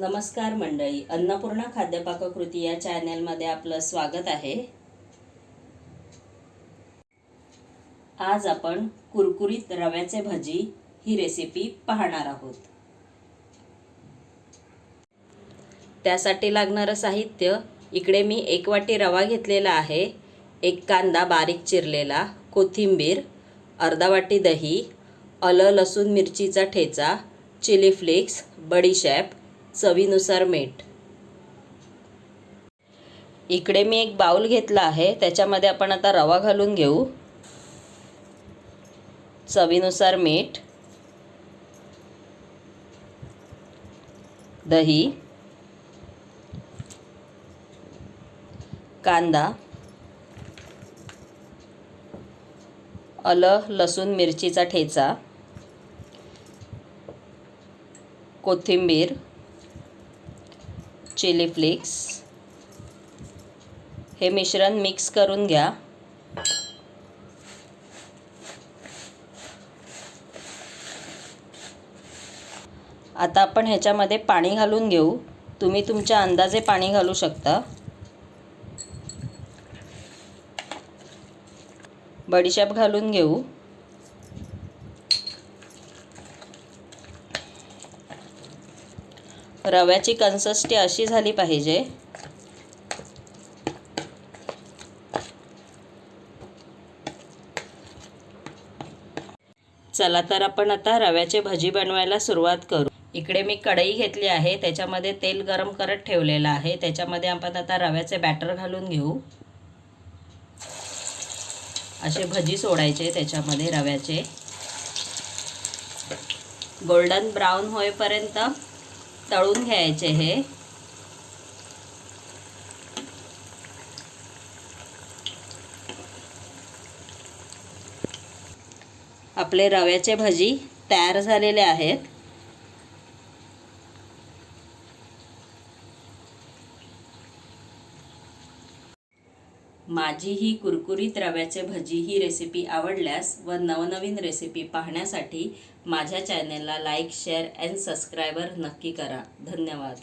नमस्कार मंडळी अन्नपूर्णा खाद्यपाककृती या चॅनलमध्ये आपलं स्वागत आहे. आज आपण कुरकुरीत रव्याचे भजी ही रेसिपी पाहणार आहोत. त्यासाठी लागणारं साहित्य इकडे मी एक वाटी रवा घेतलेला आहे एक कांदा बारीक चिरलेला कोथिंबीर अर्धा वाटी दही अलं लसूण मिरचीचा ठेचा चिली फ्लेक्स बडीशॅप चवीनुसार मीठ. इकडे मी एक बाउल घेतला आहे त्याच्यामध्ये आपण आता रवा घालून घेऊ. चवीनुसार मीठ. दही. कांदा. अलं लसूण मिरचीचा ठेचा. कोथिंबीर. चिली फ्लेक्स हे मिश्रण मिक्स करून घ्या. आता आपण ह्याच्यामध्ये पाणी घालून घेऊ. तुम्ही तुमच्या अंदाजे पाणी घालू शकता. बडीशाप घालून घेऊ. रव्याची कन्सिस्टी अशी झाली पाहिजे. चला तर आपण आता रव्याचे भजी बनवायला सुरुवात करू. इकडे मी कढई घेतली आहे त्याच्यामध्ये तेल गरम करत ठेवलेलं आहे. त्याच्यामध्ये आपण आता रव्याचे बॅटर घालून घेऊ. असे भजी सोडायचे त्याच्यामध्ये रव्याचे. गोल्डन ब्राऊन होईपर्यंत तळून घ्यायचे हे. आपले रव्याचे भजी तयार झालेले आहेत. माझी ही कुरकुरीत रव्याचे भजी ही रेसिपी आवडल्यास व नवनवीन रेसिपी पाहण्यासाठी माझ्या चॅनेलला लाईक शेअर अँड सबस्क्रायबर नक्की करा. धन्यवाद.